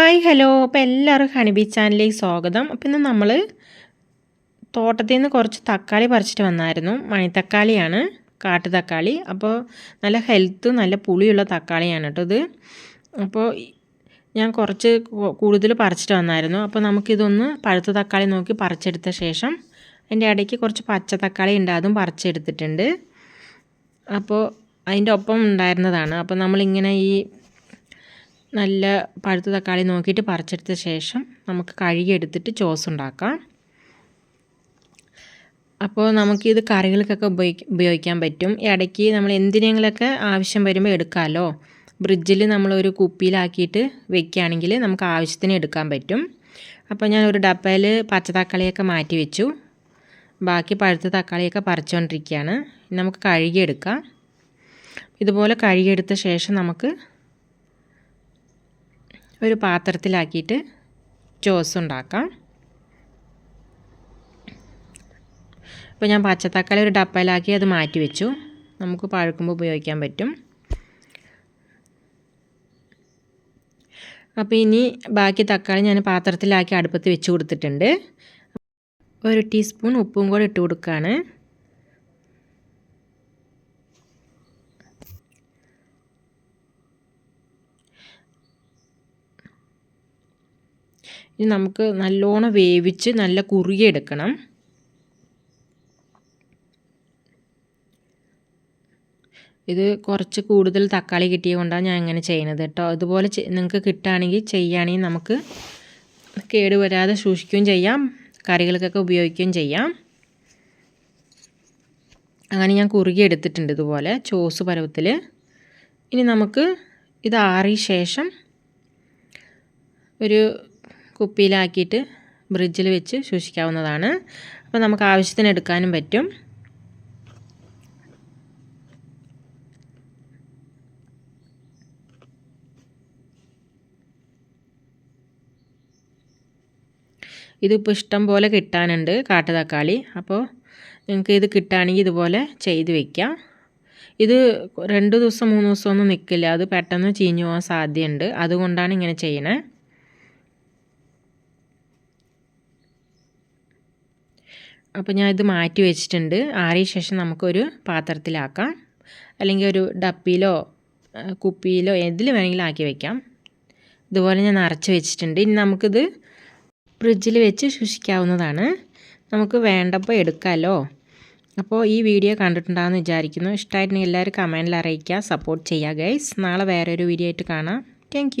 Hi hello. അപ്പോൾ എല്ലാവരും honeybee ചാനലിലേക്ക് സ്വാഗതം. അപ്പോൾ ഇന്ന് നമ്മൾ തോട്ടത്തിൽ നിന്ന് കുറച്ച് തക്കാളി പറിച്ചിട്ട് വന്നായിരുന്നു. മണിത്തക്കാളിയാണ് കാട്ടു തക്കാളി അപ്പോൾ നല്ല ഹെൽത്ത് നല്ല പുളിയുള്ള തക്കാളിയാണ് കേട്ടോ ഇത്. അപ്പോൾ ഞാൻ കുറച്ച് കൂടുതൽ പറിച്ചിട്ട് വന്നായിരുന്നു. അപ്പോൾ നമുക്കിതൊന്ന് പഴുത്ത തക്കാളി നോക്കി പറിച്ചെടുത്ത ശേഷം അതിന്റെ ഇടയ്ക്ക് കുറച്ച് പച്ച തക്കാളി ഉണ്ട് അതും പറിച്ചെടുത്തിട്ടുണ്ട്. അപ്പോൾ അതിന്റെ ഒപ്പം ഉണ്ടായിരുന്നതാണ്. അപ്പോൾ നമ്മളിങ്ങനെ ഈ നല്ല പഴുത്ത തക്കാളി നോക്കിയിട്ട് പറിച്ചെടുത്ത ശേഷം നമുക്ക് കഴുകിയെടുത്തിട്ട് ചോസ് ഉണ്ടാക്കാം. അപ്പോൾ നമുക്കിത് കറികൾക്കൊക്കെ ഉപയോഗിക്ക ഉപയോഗിക്കാൻ പറ്റും. ഇടയ്ക്ക് നമ്മൾ എന്തിനെങ്കിലൊക്കെ ആവശ്യം വരുമ്പോൾ എടുക്കാമല്ലോ. ബ്രിഡ്ജിൽ നമ്മളൊരു കുപ്പിയിലാക്കിയിട്ട് വെക്കുകയാണെങ്കിൽ നമുക്ക് ആവശ്യത്തിന് എടുക്കാൻ പറ്റും. അപ്പോൾ ഞാൻ ഒരു ഡപ്പയിൽ പച്ച തക്കാളിയൊക്കെ മാറ്റി വെച്ചു. ബാക്കി പഴുത്ത തക്കാളിയൊക്കെ പറിച്ചുകൊണ്ടിരിക്കുകയാണ്. നമുക്ക് കഴുകിയെടുക്കാം. ഇതുപോലെ കഴുകിയെടുത്ത ശേഷം നമുക്ക് ഒരു പാത്രത്തിലാക്കിയിട്ട് ജ്യൂസ് ഉണ്ടാക്കാം. ഇപ്പോൾ ഞാൻ പച്ചത്തക്കാളി ഒരു ഡപ്പയിലാക്കി അത് മാറ്റി വെച്ചു. നമുക്ക് പഴുക്കുമ്പോൾ ഉപയോഗിക്കാൻ പറ്റും. അപ്പോൾ ഇനി ബാക്കി തക്കാളി ഞാൻ പാത്രത്തിലാക്കി അടുപ്പത്ത് വെച്ച് കൊടുത്തിട്ടുണ്ട്. ഒരു ടീസ്പൂൺ ഉപ്പും കൂടെ ഇട്ട് കൊടുക്കുകയാണ്. ഇനി നമുക്ക് നല്ലോണം വേവിച്ച് നല്ല കുറുകിയെടുക്കണം ഇത് കുറച്ച് കൂടുതൽ തക്കാളി കിട്ടിയ കൊണ്ടാണ് ഞാൻ ഇങ്ങനെ ചെയ്യുന്നത് കേട്ടോ. അതുപോലെ നിങ്ങൾക്ക് കിട്ടുകയാണെങ്കിൽ ചെയ്യുകയാണെങ്കിൽ നമുക്ക് കേടുവരാതെ സൂക്ഷിക്കുകയും ചെയ്യാം. കറികൾക്കൊക്കെ ഉപയോഗിക്കുകയും ചെയ്യാം. അങ്ങനെ ഞാൻ കുറുകി എടുത്തിട്ടുണ്ട് ഇതുപോലെ ചോസ് പരുവത്തിൽ. ഇനി നമുക്ക് ഇത് ആറിയ ശേഷം ഒരു കുപ്പിയിലാക്കിയിട്ട് ബ്രിഡ്ജിൽ വെച്ച് സൂക്ഷിക്കാവുന്നതാണ്. അപ്പോൾ നമുക്ക് ആവശ്യത്തിന് എടുക്കാനും പറ്റും. ഇതിപ്പോൾ ഇഷ്ടം പോലെ കിട്ടാനുണ്ട് കാട്ടു തക്കാളി. അപ്പോൾ നിങ്ങൾക്ക് ഇത് കിട്ടുകയാണെങ്കിൽ ഇതുപോലെ ചെയ്ത് വയ്ക്കാം ഇത് രണ്ട് ദിവസം മൂന്ന് ദിവസമൊന്നും നിൽക്കില്ല അത് പെട്ടെന്ന് ചീഞ്ഞു പോകാൻ സാധ്യതയുണ്ട്. അതുകൊണ്ടാണ് ഇങ്ങനെ ചെയ്യണേ. അപ്പോൾ ഞാൻ ഇത് മാറ്റി വെച്ചിട്ടുണ്ട്. ആറിയ ശേഷം നമുക്കൊരു പാത്രത്തിലാക്കാം. അല്ലെങ്കിൽ ഒരു ഡപ്പിയിലോ കുപ്പിയിലോ എന്തിൽ വേണമെങ്കിലും ആക്കി വെക്കാം. ഇതുപോലെ ഞാൻ നിറച്ച് വെച്ചിട്ടുണ്ട്. ഇനി നമുക്കിത് ഫ്രിഡ്ജിൽ വെച്ച് സൂക്ഷിക്കാവുന്നതാണ്. നമുക്ക് വേണ്ടപ്പോൾ എടുക്കാമല്ലോ അപ്പോൾ ഈ വീഡിയോ കണ്ടിട്ടുണ്ടാകുമെന്ന് വിചാരിക്കുന്നു. ഇഷ്ടമായിട്ടുണ്ടെങ്കിൽ എല്ലാവരും കമന്റിൽ അറിയിക്കുക സപ്പോർട്ട് ചെയ്യുക ഗൈസ് നാളെ വേറെ ഒരു വീഡിയോ ആയിട്ട് കാണാം. താങ്ക്